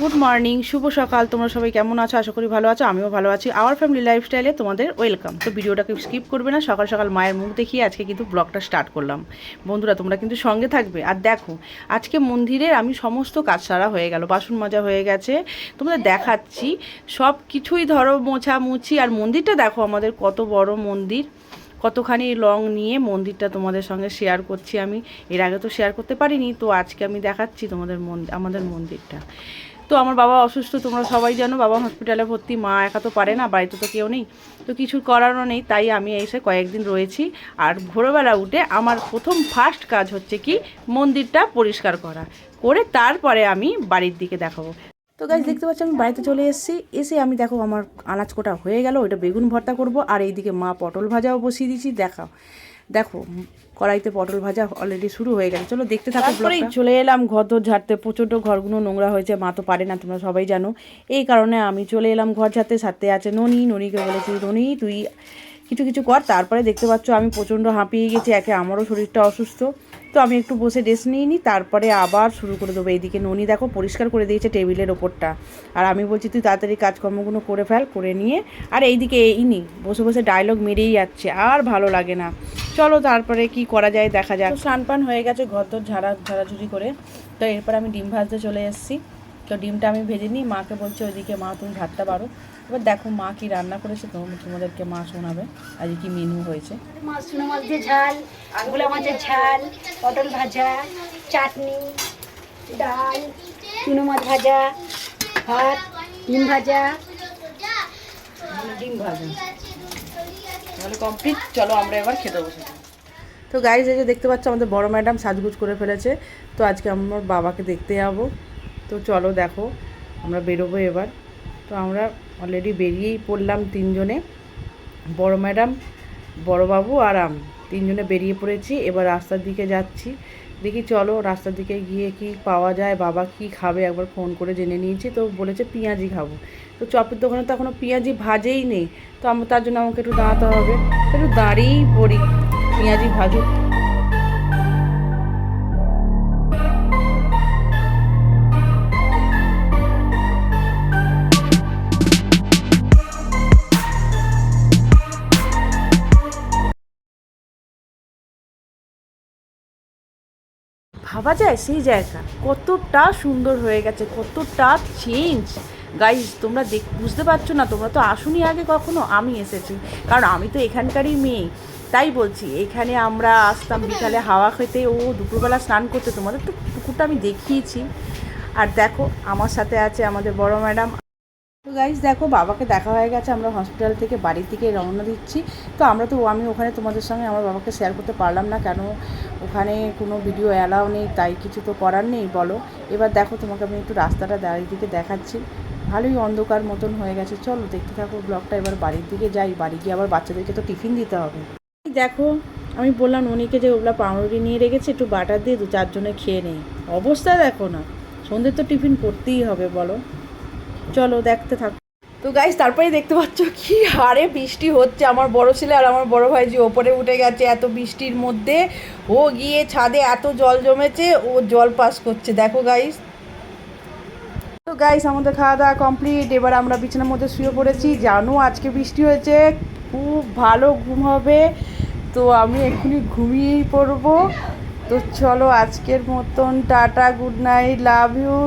Good morning শুভ সকাল। তোমরা সবাই কেমন আছো? আশা করি ভালো আছো, আমিও ভালো আছি। আওয়ার ফ্যামিলি লাইফস্টাইলে তোমাদের ওয়েলকাম তো ভিডিওটাকে স্কিপ করবে না, সকাল সকাল মায়ের মুখ দেখিয়ে আজকে কিন্তু ব্লগটা স্টার্ট করলাম। বন্ধুরা, তোমরা কিন্তু সঙ্গে থাকবে। আর দেখো, আজকে মন্দিরের আমি সমস্ত কাজ সারা হয়ে গেল, বাসন মাজা হয়ে গেছে। তোমাদের দেখাচ্ছি, সব কিছুই ধরো মোছা মুছি আর মন্দিরটা দেখো, আমাদের কত বড় মন্দির। কতখানি লং নিয়ে মন্দিরটা তোমাদের সঙ্গে শেয়ার করছি আমি। এর আগে তো শেয়ার করতে পারিনি, তো আজকে আমি দেখাচ্ছি তোমাদের মন্দির আমাদের মন্দিরটা। তো আমার বাবা অসুস্থ, তোমরা সবাই জানো, বাবা হসপিটালে ভর্তি, মা একা তো পারে না, বাড়িতে তো কেউ নেই। তো কিছু করারও নেই, তাই আমি এসে কয়েকদিন রয়েছি। আর ভোরবেলা উঠে আমার প্রথম ফার্স্ট কাজ হচ্ছে কি, মন্দিরটা পরিষ্কার করা। করে তারপরে আমি বাড়ির দিকে দেখাবো। তো গাছ দেখতে পাচ্ছি, আমি বাড়িতে চলে এসেছি। এসে আমি দেখো আমার আনাজ কোটা হয়ে গেল, ওইটা বেগুন ভর্তা করব, আর এইদিকে মা পটল ভাজাও বসিয়ে দিয়েছি, দেখাও। দেখো কড়াইতে পটল ভাজা অলরেডি শুরু হয়ে গেছে। চলো দেখতে থাকো তারপরেই চলে এলাম ঘর দোর ঝাড়তে প্রচণ্ড ঘরগুলো নোংরা হয়েছে মা তো পারে না তোমরা সবাই জানো। এই কারণে আমি চলে এলাম ঘর ঝাড়তে সাথে আছে ননি ননিকে বলেছি ননি তুই কিছু কিছু কর। তারপরে দেখতে পাচ্ছ আমি প্রচণ্ড হাঁপিয়ে গেছি একে আমারও শরীরটা অসুস্থ। তো আমি একটু বসে রেস্ট নিয়ে নিই তারপরে আবার শুরু করে দেবো। এইদিকে ননি দেখো পরিষ্কার করে দিয়েছে টেবিলের ওপরটা। আর আমি বলছি তুই তাড়াতাড়ি কাজকর্মগুলো করে ফেল করে নিয়ে। আর এইদিকে এইনি বসে বসে ডায়লগ মেরেই যাচ্ছে আর ভালো লাগে না। চলো তারপরে কি করা যায় দেখা যাক। স্নান পান হয়ে গেছে ঘর দর ঝাড়া ঝাড়াঝুড়ি করে। তো এরপর আমি ডিম ভাজতে চলে এসেছি। তো ডিমটা আমি ভেজে নিই মাকে বলছি ওইদিকে মা তুমি ভাতটা পারো এবার দেখো মা কি রান্না করেছে তোমাদেরকে মা শোনাবে আজ কি মেনু হয়েছে। মাছ চুনো মাছ দিয়ে ঝালগুলা মাছের ঝাল পটল ভাজা চাটনি ডাল চুনো মাছ ভাজা ভাত ডিম ভাজা। ডিম ভাজা। তাহলে কমপ্লিট চলো আমরা এবার খেতে বসে তো গাইজ এই যে দেখতে পাচ্ছ আমাদের বড় ম্যাডাম সাজগুজ করে ফেলেছে। তো আজকে আমার বাবাকে দেখতে যাব। তো চলো দেখো, আমরা বেরোবো এবার। তো আমরা অলরেডি বেরিয়েই পড়লাম তিনজনে। বড় ম্যাডাম বড়বাবু আর আমি। তিনজনে বেরিয়ে পড়েছি। এবার রাস্তার দিকে যাচ্ছি। দেখি চলো রাস্তার দিকে গিয়ে কি পাওয়া যায়, বাবা কি খাবে? একবার ফোন করে জেনে নিয়েছি, তো বলেছে পেঁয়াজি খাব। তো চপের দোকানে তো এখনও পেঁয়াজি ভাজেই নেই, তো আমার তার জন্য আমাকে একটু দাঁড়াতে হবে। একটু দাঁড়িয়েই পড়ি, পেঁয়াজি ভাজুক। ভাবা যায় সেই জায়গা। কতটা সুন্দর হয়ে গেছে, কতটা চেঞ্জ গাইজ তোমরা দেখ বুঝতে পারছ না, তোমরা তো আসুনি আগে কখনো, আমি এসেছি। কারণ আমি তো এখানকারই মেয়ে, তাই বলছি, এখানে আমরা আসতাম বিকালে হাওয়া খেতে, ও দুপুরবেলা স্নান করতে, তোমাদের তো পুকুরটা আমি দেখিয়েছি। আর দেখো, আমার সাথে আছে আমাদের বড় ম্যাডাম। তো গাইজ দেখো, বাবাকে দেখা হয়ে গেছে, আমরা হসপিটাল থেকে বাড়ির দিকে রওনা দিচ্ছি। তো আমরা তো, আমি ওখানে তোমাদের সঙ্গে আমার বাবাকে শেয়ার করতে পারলাম না, কেন ওখানে কোনো ভিডিও অ্যালাও নেই, তাই কিছু তো করার নেই, বলো। এবার দেখো, তোমাকে আমি একটু রাস্তাটা দাঁড়িয়ে দিকে দেখাচ্ছি। ভালোই অন্ধকার মতন হয়ে গেছে, চলো দেখতে থাকো ব্লগটা এবার বাড়ির দিকে যাই, বাড়ি গিয়ে আবার বাচ্চাদেরকে তো টিফিন দিতে হবে। দেখো, আমি বললাম, উনিকে যে ওগুলা পাউরুটি নিয়ে রেখেছে, একটু বাটার দিয়ে দু চারজনে খেয়ে নেই। অবস্থা দেখো না সন্ধ্যে তো টিফিন করতেই হবে, বলো। চলো দেখতে থাকো। তো গাইস তারপরে দেখতে পাচ্ছ কি হারে বৃষ্টি হচ্ছে আমার বড় ছেলে আর আমার বড় ভাই যে ওপরে উঠে গেছে এত বৃষ্টির মধ্যে। ও গিয়ে ছাদে এত জল জমেছে, ও জল পাস করছে। দেখো গাইস তো গাইস আমাদের খাওয়া দাওয়া কমপ্লিট এবার আমরা বিছানার মধ্যে শুয়ে পড়েছি। জানো, আজকে বৃষ্টি হয়েছে। খুব ভালো ঘুম হবে। তো আমি এক্ষুনি ঘুমিয়েই পড়ব। তো চলো আজকের মতন, tata good night love you